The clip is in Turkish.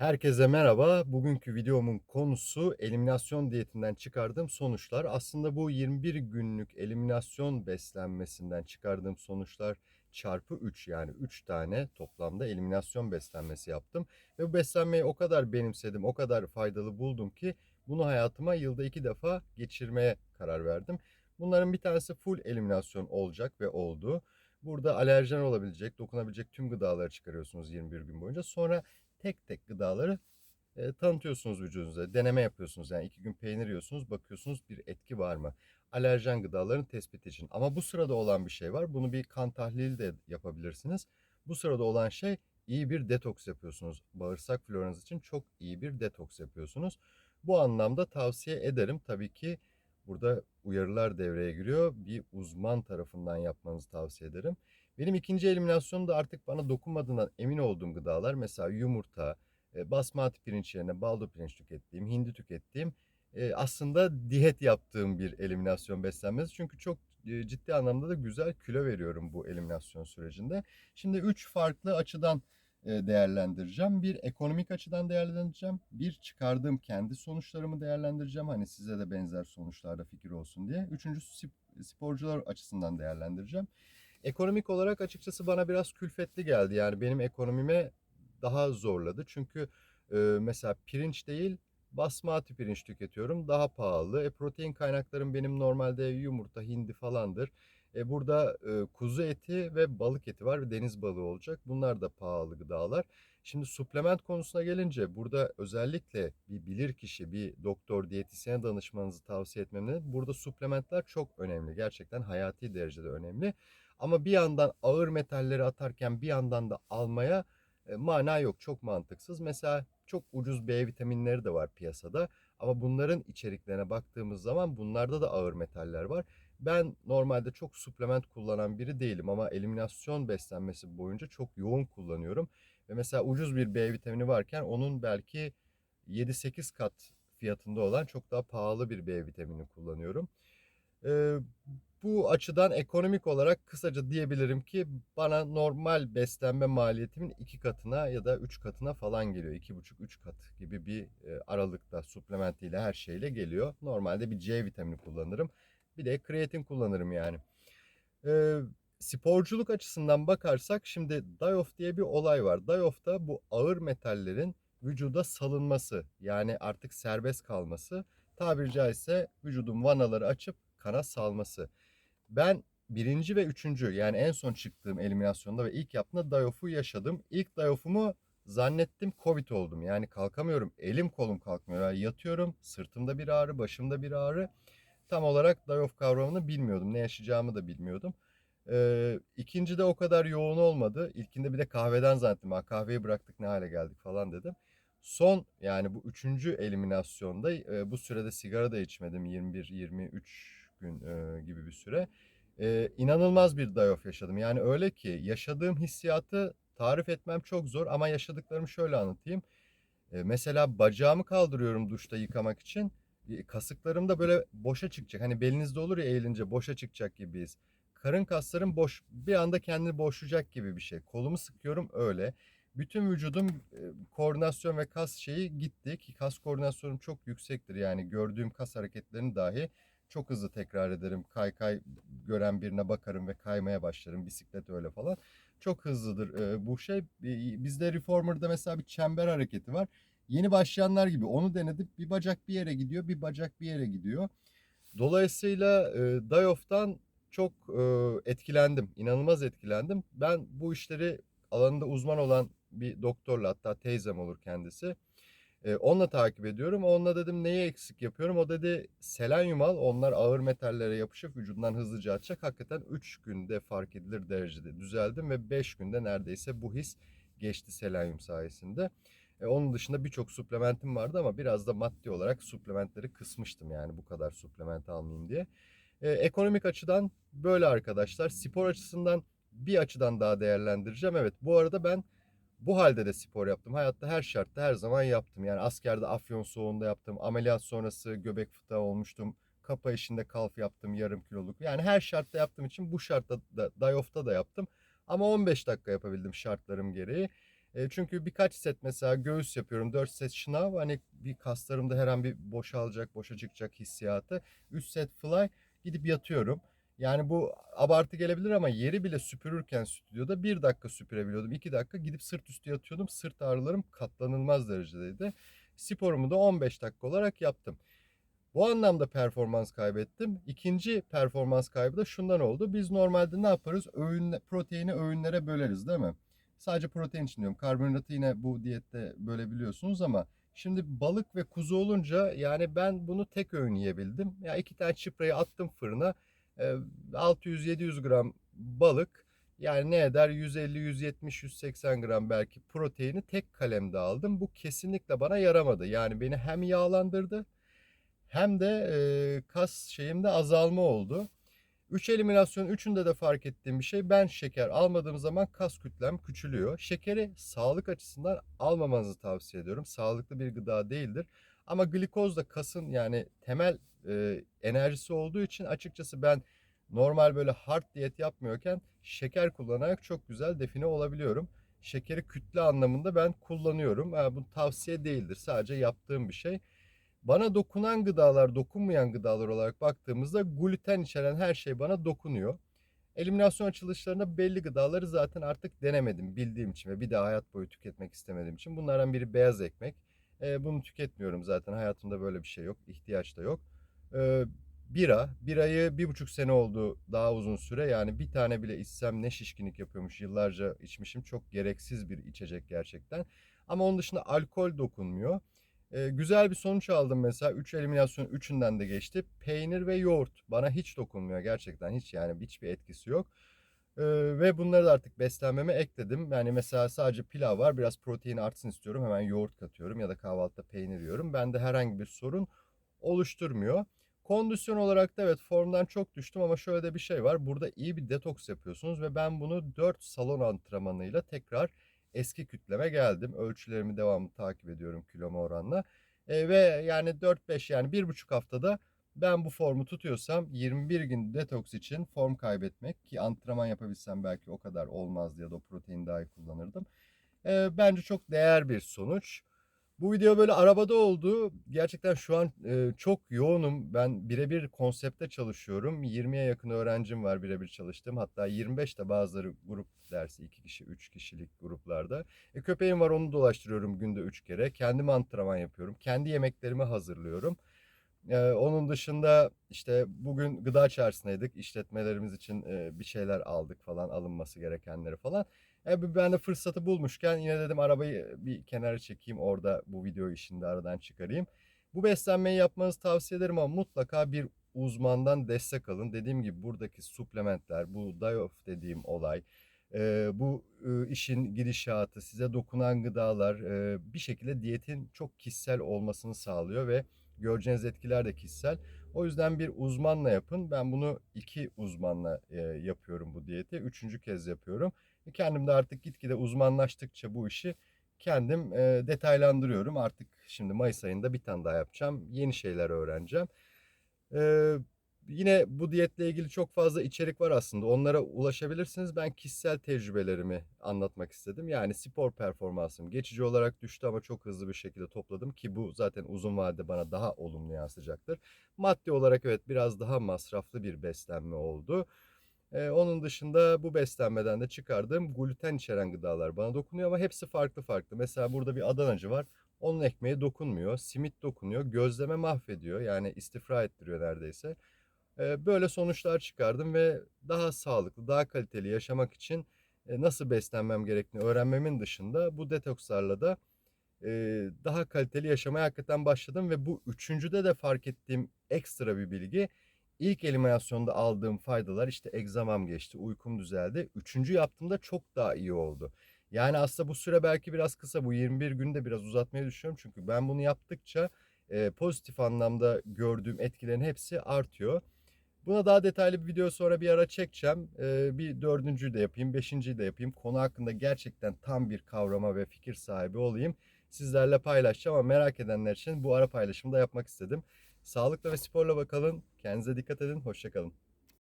Herkese merhaba. Bugünkü videomun konusu eliminasyon diyetinden çıkardığım sonuçlar. Aslında bu 21 günlük eliminasyon beslenmesinden çıkardığım sonuçlar çarpı 3 yani 3 tane toplamda eliminasyon beslenmesi yaptım. Ve bu beslenmeyi o kadar benimsedim, o kadar faydalı buldum ki bunu hayatıma yılda iki defa geçirmeye karar verdim. Bunların bir tanesi full eliminasyon olacak ve oldu. Burada alerjen olabilecek, dokunabilecek tüm gıdaları çıkarıyorsunuz 21 gün boyunca. Sonra tek tek gıdaları e, tanıtıyorsunuz vücudunuza. Deneme yapıyorsunuz. Yani iki gün peynir yiyorsunuz. Bakıyorsunuz bir etki var mı? Alerjen gıdaların tespiti için. Ama bu sırada olan bir şey var. Bunu bir kan tahlili de yapabilirsiniz. Bu sırada olan şey iyi bir detoks yapıyorsunuz. Bağırsak floranız için çok iyi bir detoks yapıyorsunuz. Bu anlamda tavsiye ederim. Tabii ki burada uyarılar devreye giriyor. Bir uzman tarafından yapmanızı tavsiye ederim. Benim ikinci eliminasyonum da artık bana dokunmadığından emin olduğum gıdalar. Mesela yumurta, e, basmati pirinç yerine baldo pirinç tükettiğim, hindi tükettiğim e, aslında diyet yaptığım bir eliminasyon beslenmesi. Çünkü çok e, ciddi anlamda da güzel kilo veriyorum bu eliminasyon sürecinde. Şimdi üç farklı açıdan değerlendireceğim. Bir ekonomik açıdan değerlendireceğim. Bir çıkardığım kendi sonuçlarımı değerlendireceğim. Hani size de benzer sonuçlarda fikir olsun diye. Üçüncüsü sp- sporcular açısından değerlendireceğim. Ekonomik olarak açıkçası bana biraz külfetli geldi. Yani benim ekonomime daha zorladı. Çünkü e, mesela pirinç değil basmati pirinç tüketiyorum. Daha pahalı. E, protein kaynaklarım benim normalde yumurta, hindi falandır. E, burada e, kuzu eti ve balık eti var deniz balığı olacak. Bunlar da pahalı gıdalar. Şimdi suplement konusuna gelince burada özellikle bir bilir kişi, bir doktor, diyetisyene danışmanızı tavsiye etmem Burada suplementler çok önemli. Gerçekten hayati derecede önemli. Ama bir yandan ağır metalleri atarken bir yandan da almaya e, mana yok. Çok mantıksız. Mesela çok ucuz B vitaminleri de var piyasada. Ama bunların içeriklerine baktığımız zaman bunlarda da ağır metaller var. Ben normalde çok suplement kullanan biri değilim ama eliminasyon beslenmesi boyunca çok yoğun kullanıyorum. Ve mesela ucuz bir B vitamini varken onun belki 7-8 kat fiyatında olan çok daha pahalı bir B vitamini kullanıyorum. Ee, bu açıdan ekonomik olarak kısaca diyebilirim ki bana normal beslenme maliyetimin iki katına ya da üç katına falan geliyor. İki buçuk, üç kat gibi bir e, aralıkta suplementiyle her şeyle geliyor. Normalde bir C vitamini kullanırım. Bir de kreatin kullanırım yani. Ee, sporculuk açısından bakarsak şimdi die-off diye bir olay var. Die-off'ta bu ağır metallerin vücuda salınması yani artık serbest kalması tabiri caizse vücudun vanaları açıp kana salması. Ben birinci ve üçüncü yani en son çıktığım eliminasyonda ve ilk yaptığımda die-off'u yaşadım. İlk die-off'umu zannettim Covid oldum. Yani kalkamıyorum. Elim kolum kalkmıyor. Yani yatıyorum. Sırtımda bir ağrı, başımda bir ağrı. Tam olarak die-off kavramını bilmiyordum. Ne yaşayacağımı da bilmiyordum. Ee, ikinci de o kadar yoğun olmadı. İlkinde bir de kahveden zannettim. Ha, kahveyi bıraktık ne hale geldik falan dedim. Son yani bu üçüncü eliminasyonda e, bu sürede sigara da içmedim. 21-23 gün e, gibi bir süre. E, inanılmaz bir die-off yaşadım. Yani öyle ki yaşadığım hissiyatı tarif etmem çok zor ama yaşadıklarımı şöyle anlatayım. E, mesela bacağımı kaldırıyorum duşta yıkamak için. E, kasıklarım da böyle boşa çıkacak. Hani belinizde olur ya eğilince boşa çıkacak gibiyiz. Karın kaslarım boş, bir anda kendini boşlayacak gibi bir şey. Kolumu sıkıyorum öyle. Bütün vücudum koordinasyon ve kas şeyi gitti ki kas koordinasyonum çok yüksektir. Yani gördüğüm kas hareketlerini dahi çok hızlı tekrar ederim. Kay kay gören birine bakarım ve kaymaya başlarım. Bisiklet öyle falan. Çok hızlıdır e, bu şey. E, Bizde Reformer'da mesela bir çember hareketi var. Yeni başlayanlar gibi onu denedim. Bir bacak bir yere gidiyor, bir bacak bir yere gidiyor. Dolayısıyla e, die-off'tan çok e, etkilendim. İnanılmaz etkilendim. Ben bu işleri alanında uzman olan bir doktorla hatta teyzem olur kendisi. E, onunla takip ediyorum. Onunla dedim neyi eksik yapıyorum? O dedi selenyum al. Onlar ağır metallere yapışıp vücudundan hızlıca atacak. Hakikaten 3 günde fark edilir derecede düzeldim ve 5 günde neredeyse bu his geçti selenyum sayesinde. E, onun dışında birçok suplementim vardı ama biraz da maddi olarak suplementleri kısmıştım yani bu kadar suplement almayayım diye. E, ekonomik açıdan böyle arkadaşlar. Spor açısından bir açıdan daha değerlendireceğim. Evet bu arada ben bu halde de spor yaptım. Hayatta her şartta her zaman yaptım. Yani askerde afyon soğuğunda yaptım. Ameliyat sonrası göbek fıtığı olmuştum. Kapa işinde kalf yaptım yarım kiloluk. Yani her şartta yaptığım için bu şartta da die-off'ta da yaptım. Ama 15 dakika yapabildim şartlarım gereği. E, çünkü birkaç set mesela göğüs yapıyorum. 4 set şınav. Hani bir kaslarımda her an bir boşalacak, boşa çıkacak hissiyatı. 3 set fly gidip yatıyorum. Yani bu abartı gelebilir ama yeri bile süpürürken stüdyoda bir dakika süpürebiliyordum. 2 dakika gidip sırt üstü yatıyordum. Sırt ağrılarım katlanılmaz derecedeydi. Sporumu da 15 dakika olarak yaptım. Bu anlamda performans kaybettim. İkinci performans kaybı da şundan oldu. Biz normalde ne yaparız? Öğün, proteini öğünlere böleriz değil mi? Sadece protein için diyorum. Karbonhidratı yine bu diyette bölebiliyorsunuz ama şimdi balık ve kuzu olunca yani ben bunu tek öğün yiyebildim. Ya iki tane çıprayı attım fırına. 600-700 gram balık yani ne eder 150, 170, 180 gram belki proteini tek kalemde aldım. Bu kesinlikle bana yaramadı. Yani beni hem yağlandırdı hem de e, kas şeyimde azalma oldu. 3 eliminasyon üçünde de fark ettiğim bir şey ben şeker almadığım zaman kas kütlem küçülüyor. Şekeri sağlık açısından almamanızı tavsiye ediyorum. Sağlıklı bir gıda değildir. Ama glikoz da kasın yani temel e, enerjisi olduğu için açıkçası ben normal böyle hard diyet yapmıyorken şeker kullanarak çok güzel define olabiliyorum. Şekeri kütle anlamında ben kullanıyorum. Yani bu tavsiye değildir. Sadece yaptığım bir şey. Bana dokunan gıdalar, dokunmayan gıdalar olarak baktığımızda gluten içeren her şey bana dokunuyor. Eliminasyon açılışlarında belli gıdaları zaten artık denemedim bildiğim için ve bir daha hayat boyu tüketmek istemediğim için. Bunlardan biri beyaz ekmek. E, bunu tüketmiyorum zaten hayatımda böyle bir şey yok, ihtiyaç da yok. E, bira, birayı bir buçuk sene oldu daha uzun süre yani bir tane bile içsem ne şişkinlik yapıyormuş yıllarca içmişim. Çok gereksiz bir içecek gerçekten. Ama onun dışında alkol dokunmuyor. Ee, güzel bir sonuç aldım mesela. 3 eliminasyon 3'ünden de geçti. Peynir ve yoğurt bana hiç dokunmuyor gerçekten hiç yani hiçbir etkisi yok. Ee, ve bunları da artık beslenmeme ekledim. Yani mesela sadece pilav var biraz protein artsın istiyorum hemen yoğurt katıyorum ya da kahvaltıda peynir yiyorum. Bende herhangi bir sorun oluşturmuyor. Kondisyon olarak da evet formdan çok düştüm ama şöyle de bir şey var. Burada iyi bir detoks yapıyorsunuz ve ben bunu 4 salon antrenmanıyla tekrar eski kütleme geldim. Ölçülerimi devamlı takip ediyorum kiloma oranla. E, ve yani 4-5 yani 1,5 haftada ben bu formu tutuyorsam 21 gün detoks için form kaybetmek ki antrenman yapabilsem belki o kadar olmazdı ya da o protein daha iyi kullanırdım. E, bence çok değer bir sonuç. Bu video böyle arabada oldu. Gerçekten şu an e, çok yoğunum. Ben birebir konsepte çalışıyorum. 20'ye yakın öğrencim var birebir çalıştığım. Hatta 25 de bazıları grup dersi 2 kişi 3 kişilik gruplarda. E, köpeğim var onu dolaştırıyorum günde 3 kere. Kendim antrenman yapıyorum. Kendi yemeklerimi hazırlıyorum. Ee, onun dışında işte bugün gıda çarşısındaydık. İşletmelerimiz için e, bir şeyler aldık falan alınması gerekenleri falan. E, ben de fırsatı bulmuşken yine dedim arabayı bir kenara çekeyim orada bu video işini de aradan çıkarayım. Bu beslenmeyi yapmanızı tavsiye ederim ama mutlaka bir uzmandan destek alın. Dediğim gibi buradaki suplementler, bu die-off dediğim olay, e, bu e, işin gidişatı, size dokunan gıdalar e, bir şekilde diyetin çok kişisel olmasını sağlıyor ve göreceğiniz etkiler de kişisel. O yüzden bir uzmanla yapın. Ben bunu iki uzmanla e, yapıyorum bu diyeti. Üçüncü kez yapıyorum. E, kendim de artık gitgide uzmanlaştıkça bu işi kendim e, detaylandırıyorum. Artık şimdi Mayıs ayında bir tane daha yapacağım. Yeni şeyler öğreneceğim. E, yine bu diyetle ilgili çok fazla içerik var aslında. Onlara ulaşabilirsiniz. Ben kişisel tecrübelerimi anlatmak istedim. Yani spor performansım geçici olarak düştü ama çok hızlı bir şekilde topladım ki bu zaten uzun vadede bana daha olumlu yansıyacaktır. Maddi olarak evet biraz daha masraflı bir beslenme oldu. Ee, onun dışında bu beslenmeden de çıkardığım gluten içeren gıdalar bana dokunuyor ama hepsi farklı farklı. Mesela burada bir Adanacı var. Onun ekmeği dokunmuyor. Simit dokunuyor. Gözleme mahvediyor. Yani istifra ettiriyor neredeyse. Böyle sonuçlar çıkardım ve daha sağlıklı, daha kaliteli yaşamak için nasıl beslenmem gerektiğini öğrenmemin dışında bu detokslarla da daha kaliteli yaşamaya hakikaten başladım ve bu üçüncüde de fark ettiğim ekstra bir bilgi İlk eliminasyonda aldığım faydalar işte egzamam geçti, uykum düzeldi. Üçüncü yaptığımda çok daha iyi oldu. Yani aslında bu süre belki biraz kısa. Bu 21 günü de biraz uzatmayı düşünüyorum. Çünkü ben bunu yaptıkça pozitif anlamda gördüğüm etkilerin hepsi artıyor. Buna daha detaylı bir video sonra bir ara çekeceğim. E, bir dördüncüyü de yapayım, beşinciyi de yapayım. Konu hakkında gerçekten tam bir kavrama ve fikir sahibi olayım. Sizlerle paylaşacağım ama merak edenler için bu ara paylaşımı da yapmak istedim. Sağlıkla ve sporla bakalım. Kendinize dikkat edin. Hoşçakalın.